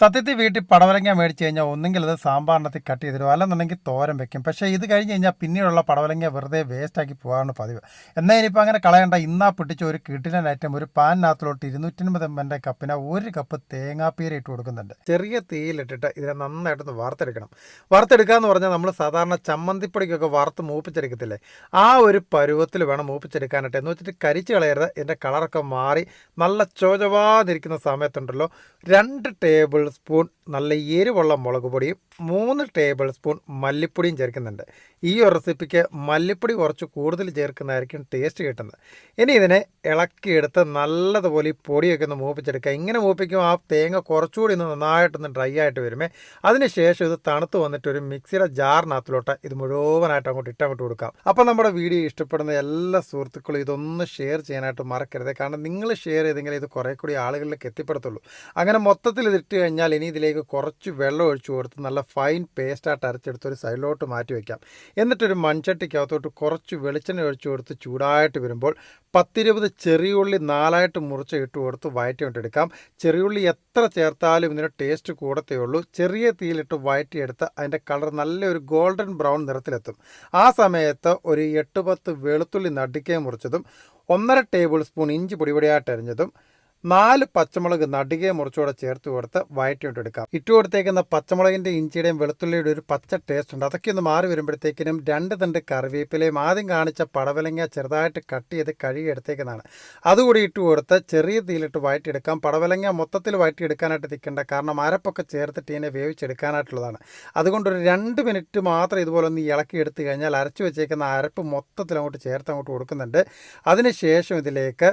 സത്യത്തിൽ വീട്ടിൽ പടവലങ്ങ മേടിച്ച് കഴിഞ്ഞാൽ ഒന്നുകിൽ അത് സാമ്പാറിനകത്ത് കട്ട് ചെയ്തിടും അല്ലെന്നുണ്ടെങ്കിൽ തോരം വെക്കും. പക്ഷേ ഇത് കഴിഞ്ഞ് കഴിഞ്ഞാൽ പിന്നീടുള്ള പടവലങ്ങ വെറുതെ വേസ്റ്റാക്കി പോകാണ് പതിവ്. എന്നാൽ ഇനിയിപ്പോൾ അങ്ങനെ കളയണ്ട. ഇന്നാ പിടിച്ച ഒരു കിട്ടിലൻ ഐറ്റം ഒരു പാനിനകത്തിലോട്ട് ഇരുന്നൂറ്റൻപത് എം എന്റെ കപ്പിന് ഒരു കപ്പ് തേങ്ങാപ്പീര ഇട്ട് കൊടുക്കുന്നുണ്ട്. ചെറിയ തീയിലിട്ടിട്ട് ഇതിനെ നന്നായിട്ടൊന്ന് വറുത്തെടുക്കണം. വറുത്തെടുക്കുക എന്ന് പറഞ്ഞാൽ നമ്മൾ സാധാരണ ചമ്മന്തിപ്പൊടിക്കൊക്കെ വറുത്ത് മൂപ്പിച്ചെടുക്കത്തില്ലേ? ആ ഒരു പരുവത്തിൽ വേണം മൂപ്പിച്ചെടുക്കാനായിട്ട്. എന്ന് വെച്ചിട്ട് കരിച്ച് കളയരുത്. എന്റെ കളറൊക്കെ മാറി നല്ല ചോചവാതിരിക്കുന്ന സമയത്തുണ്ടല്ലോ. രണ്ട് ടേബിൾ സ്പൂൺ നല്ല എരിവുള്ള മുളക് പൊടിയും മൂന്ന് ടേബിൾ സ്പൂൺ മല്ലിപ്പൊടിയും ചേർക്കുന്നുണ്ട്. ഈ ഒരു റെസിപ്പിക്ക് മല്ലിപ്പൊടി കുറച്ച് കൂടുതൽ ചേർക്കുന്നതായിരിക്കും ടേസ്റ്റ് കിട്ടുന്നത്. ഇനി ഇതിനെ ഇളക്കിയെടുത്ത് നല്ലതുപോലെ ഈ പൊടിയൊക്കെ ഒന്ന് മൂപ്പിച്ചെടുക്കുക. ഇങ്ങനെ മൂപ്പിക്കും ആ തേങ്ങ കുറച്ചുകൂടി ഒന്ന് നന്നായിട്ടൊന്ന് ഡ്രൈ ആയിട്ട് വരുമേ. അതിനുശേഷം ഇത് തണുത്ത് വന്നിട്ട് ഒരു മിക്സിയുടെ ജാറിനകത്തിലോട്ട് ഇത് മുഴുവനായിട്ട് അങ്ങോട്ട് ഇട്ടങ്ങോട്ട് കൊടുക്കാം. അപ്പോൾ നമ്മുടെ വീഡിയോ ഇഷ്ടപ്പെടുന്ന എല്ലാ സുഹൃത്തുക്കളും ഇതൊന്ന് ഷെയർ ചെയ്യാനായിട്ട് മറക്കരുത്. കാരണം നിങ്ങൾ ഷെയർ ചെയ്തെങ്കിൽ ഇത് കുറേ കൂടി ആളുകളിലേക്ക് എത്തിപ്പെടുത്തുള്ളൂ. അങ്ങനെ മൊത്തത്തിൽ ഇതിട്ട് കഴിഞ്ഞാൽ ഇനി ഇതിലേക്ക് കുറച്ച് വെള്ളം ഒഴിച്ചു കൊടുത്ത് നല്ല ഫൈൻ പേസ്റ്റായിട്ട് അരച്ചെടുത്ത് ഒരു സൈഡിലോട്ട് മാറ്റി വയ്ക്കാം എന്നിട്ടൊരു മൺചട്ടിക്കകത്തോട്ട് കുറച്ച് വെളിച്ചെണ്ണ ഒഴിച്ചു കൊടുത്ത് ചൂടായിട്ട് വരുമ്പോൾ പത്തിരുപത് ചെറിയുള്ളി നാലായിട്ട് മുറിച്ച് ഇട്ട് കൊടുത്ത് ചെറിയ ചെറിയുള്ളി എത്ര ചേർത്താലും ഇതിന് ടേസ്റ്റ് കൂടത്തേ ഉള്ളൂ. ചെറിയ തീയിലിട്ട് വയറ്റിയെടുത്ത് അതിന്റെ കളർ നല്ലൊരു ഗോൾഡൻ ബ്രൗൺ നിറത്തിലെത്തും. ആ സമയത്ത് ഒരു എട്ട് പത്ത് വെളുത്തുള്ളി നടുക്കേ മുറിച്ചതും ഒന്നര ടേബിൾ സ്പൂൺ ഇഞ്ചി പൊടിപൊടിയായിട്ട് അരിഞ്ഞതും നാല് പച്ചമുളക് നടുകെ മുറിച്ചുകൂടെ ചേർത്ത് കൊടുത്ത് വയറ്റിയിട്ട് എടുക്കാം. ഇട്ട് കൊടുത്തേക്കുന്ന പച്ചമുളകിന്റെ ഇഞ്ചിയുടെയും വെളുത്തുള്ളിയുടെ ഒരു പച്ച ടേസ്റ്റ് ഉണ്ട്. അതൊക്കെ ഒന്ന് മാറി വരുമ്പോഴത്തേക്കിനും രണ്ട് തണ്ട് കറിവേപ്പിലയും ആദ്യം കാണിച്ച പടവലങ്ങ ചെറുതായിട്ട് കട്ട് ചെയ്ത് കഴുകി എടുത്തേക്കുന്നതാണ്. അതുകൂടി ഇട്ട് കൊടുത്ത് ചെറിയ തീയിലിട്ട് വയറ്റിയെടുക്കാം. പടവലങ്ങ മൊത്തത്തിൽ വയറ്റിയെടുക്കാനായിട്ട് നിൽക്കേണ്ട കാരണം അരപ്പൊക്കെ ചേർത്തിട്ട് ഇതിനെ വേവിച്ചെടുക്കാനായിട്ടുള്ളതാണ്. അതുകൊണ്ട് ഒരു രണ്ട് മിനിറ്റ് മാത്രം ഇതുപോലെ ഒന്ന് ഇളക്കി എടുത്തു കഴിഞ്ഞാൽ അരച്ചു വെച്ചേക്കുന്ന അരപ്പ് മൊത്തത്തിൽ അങ്ങോട്ട് ചേർത്ത് അങ്ങോട്ട് കൊടുക്കുന്നുണ്ട്. അതിനുശേഷം ഇതിലേക്ക്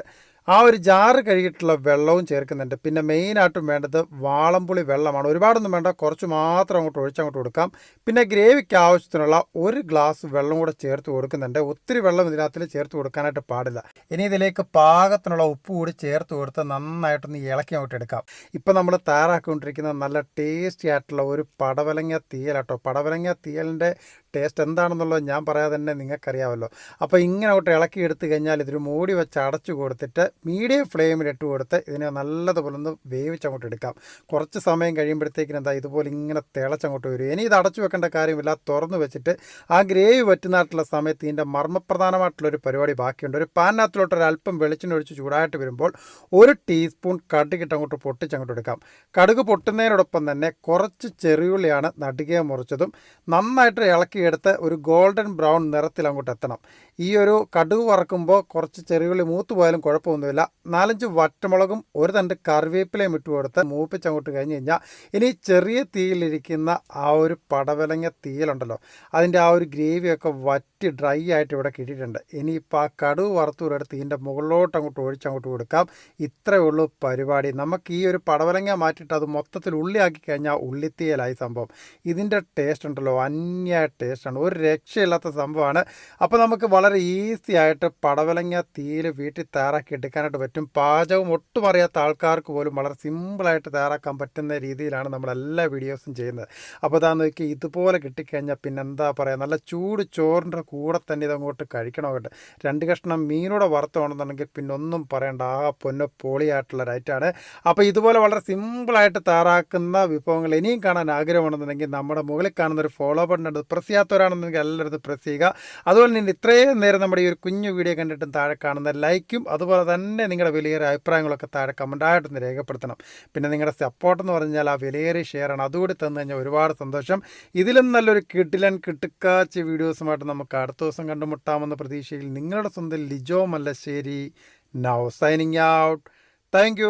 ആ ഒരു ജാറ് കഴുകിയിട്ടുള്ള വെള്ളവും ചേർക്കുന്നുണ്ട്. പിന്നെ മെയിനായിട്ടും വേണ്ടത് വാളംപുളി വെള്ളമാണ്. ഒരുപാടൊന്നും വേണ്ട കുറച്ച് മാത്രം അങ്ങോട്ട് ഒഴിച്ചങ്ങോട്ട് കൊടുക്കാം. പിന്നെ ഗ്രേവിക്ക് ആവശ്യത്തിനുള്ള ഒരു ഗ്ലാസ് വെള്ളം കൂടെ ചേർത്ത് കൊടുക്കുന്നുണ്ട്. ഒത്തിരി വെള്ളം ഇതിനകത്തിൽ ചേർത്ത് കൊടുക്കാനായിട്ട് പാടില്ല. ഇനി ഇതിലേക്ക് പാകത്തിനുള്ള ഉപ്പ് കൂടി ചേർത്ത് കൊടുത്ത് നന്നായിട്ടൊന്ന് ഇളക്കി അങ്ങോട്ട് എടുക്കാം. ഇപ്പം നമ്മൾ തയ്യാറാക്കിക്കൊണ്ടിരിക്കുന്ന നല്ല ടേസ്റ്റി ആയിട്ടുള്ള ഒരു പടവലങ്ങ തീയലാട്ടോ. പടവലങ്ങ തീയലിന്റെ ടേസ്റ്റ് എന്താണെന്നുള്ളത് ഞാൻ പറയാതെ തന്നെ നിങ്ങൾക്കറിയാമല്ലോ. അപ്പോൾ ഇങ്ങനെ ഒട്ട് ഇളക്കി എടുത്ത് കഴിഞ്ഞാൽ ഇതൊരു മൂടി വെച്ച് അടച്ചു കൊടുത്തിട്ട് മീഡിയം ഫ്ലെയിമിൽ ഇട്ട് കൊടുത്ത് ഇതിനെ നല്ലതുപോലെ ഒന്ന് വേവിച്ചങ്ങോട്ട് എടുക്കാം. കുറച്ച് സമയം കഴിയുമ്പോഴത്തേക്കിനും എന്താ ഇതുപോലെ ഇങ്ങനെ തിളച്ചങ്ങോട്ട് വരും. ഇനി ഇത് അടച്ചു വെക്കേണ്ട കാര്യമില്ല. തുറന്നു വെച്ചിട്ട് ആ ഗ്രേവി പറ്റുന്നതായിട്ടുള്ള സമയത്ത് ഇതിന്റെ മർമ്മപ്രധാനമായിട്ടുള്ളൊരു പരിപാടി ബാക്കിയുണ്ട്. ഒരു പാനിനകത്തിലോട്ട് ഒരു അല്പം വെളിച്ചെണ്ണ ഒഴിച്ച് ചൂടായിട്ട് വരുമ്പോൾ ഒരു ടീസ്പൂൺ കടുകിട്ട് അങ്ങോട്ട് പൊട്ടിച്ചങ്ങോട്ട് എടുക്കാം. കടുക് പൊട്ടുന്നതിനോടൊപ്പം തന്നെ കുറച്ച് ചെറിയുള്ളിയാണ് നടുകയെ മുറിച്ചതും നന്നായിട്ട് ഇളക്കിയെടുത്ത് ഒരു ഗോൾഡൻ ബ്രൗൺ നിറത്തിൽ അങ്ങോട്ട് എത്തണം. ഈ ഒരു കടുക് വറക്കുമ്പോൾ കുറച്ച് ചെറിയുള്ളി മൂത്ത് പോയാലും കുഴപ്പമൊന്നുമില്ല. നാലഞ്ച് വറ്റമുളകും ഒരു തണ്ട് കറിവേപ്പിലയും ഇട്ട് കൊടുത്ത് മൂപ്പിച്ചങ്ങോട്ട് കഴിഞ്ഞ് കഴിഞ്ഞാൽ ഇനി ചെറിയ തീയിലിരിക്കുന്ന ആ ഒരു പടവലങ്ങ തീയിലുണ്ടല്ലോ അതിന്റെ ആ ഒരു ഗ്രേവിയൊക്കെ വറ്റി ഡ്രൈ ആയിട്ട് ഇവിടെ കിട്ടിയിട്ടുണ്ട്. ഇനിയിപ്പോൾ ആ കടുക് വറുത്തൂരെടുത്ത് ഇതിന്റെ മുകളിലോട്ട് അങ്ങോട്ട് ഒഴിച്ചങ്ങോട്ട് കൊടുക്കാം. ഇത്രയേ ഉള്ളൂ പരിപാടി. നമുക്ക് ഈ ഒരു പടവലങ്ങ മാറ്റിയിട്ട് അത് മൊത്തത്തിൽ ഉള്ളിയാക്കി കഴിഞ്ഞാൽ ഉള്ളിത്തീയലായി സംഭവം. ഇതിന്റെ ടേസ്റ്റ് ഉണ്ടല്ലോ അന്യ ടേസ്റ്റാണ് ഒരു രക്ഷയില്ലാത്ത സംഭവമാണ്. അപ്പോൾ നമുക്ക് വളരെ ഈസി ആയിട്ട് പടവലങ്ങ തീയിൽ വീട്ടിൽ തയ്യാറാക്കി എടുക്കാനായിട്ട് പറ്റും. പാചകം ഒട്ടും അറിയാത്ത ആൾക്കാർക്ക് പോലും വളരെ സിമ്പിളായിട്ട് തയ്യാറാക്കാൻ പറ്റുന്ന രീതിയിലാണ് നമ്മൾ എല്ലാ വീഡിയോസും ചെയ്യുന്നത്. അപ്പോൾ അതാന്ന് നോക്കി ഇതുപോലെ കിട്ടിക്കഴിഞ്ഞാൽ പിന്നെ എന്താ പറയുക നല്ല ചൂട് ചോറിന്റെ കൂടെ തന്നെ ഇതങ്ങോട്ട് കഴിക്കണം രണ്ട് കഷ്ണം മീനൂടെ വറുത്തുകൊണ്ടെന്നുണ്ടെങ്കിൽ പിന്നെ ഒന്നും പറയണ്ട ആ പൊന്ന പൊളിയായിട്ടുള്ള റൈറ്റാണ് അപ്പോൾ ഇതുപോലെ വളരെ സിമ്പിളായിട്ട് തയ്യാറാക്കുന്ന വിഭവങ്ങൾ ഇനിയും കാണാൻ ആഗ്രഹമുണ്ടെന്നുണ്ടെങ്കിൽ നമ്മുടെ മുകളിൽ കാണുന്ന ഒരു ഫോളോ ബട്ടൺ ഉണ്ട്. പ്രസ് ചെയ്യാത്തവരാണെന്നുണ്ടെങ്കിൽ എല്ലായിടത്തും പ്രസ് ചെയ്യുക അതുപോലെ തന്നെ ഇത്രയും നേരം നമ്മുടെ ഈ ഒരു കുഞ്ഞു വീഡിയോ കണ്ടിട്ടും താഴെ കാണുന്ന ലൈക്കും അതുപോലെ തന്നെ നിങ്ങളുടെ വിലയേറിയ അഭിപ്രായങ്ങളൊക്കെ താഴെ കമന്റായിട്ടൊന്ന് രേഖപ്പെടുത്തണം. പിന്നെ നിങ്ങളുടെ സപ്പോർട്ട് എന്ന് പറഞ്ഞാൽ ആ വിലയേറിയ ഷെയറാണ് അതുകൂടി തന്നു കഴിഞ്ഞാൽ ഒരുപാട് സന്തോഷം. ഇതിലും നല്ലൊരു കിട്ടിലൻ കിട്ടുക്കാച്ച വീഡിയോസുമായിട്ട് നമുക്ക് അടുത്ത ദിവസം കണ്ടുമുട്ടാമെന്ന പ്രതീക്ഷയിൽ നിങ്ങളുടെ സ്വന്തം Lijo Mallassery. Now signing out thank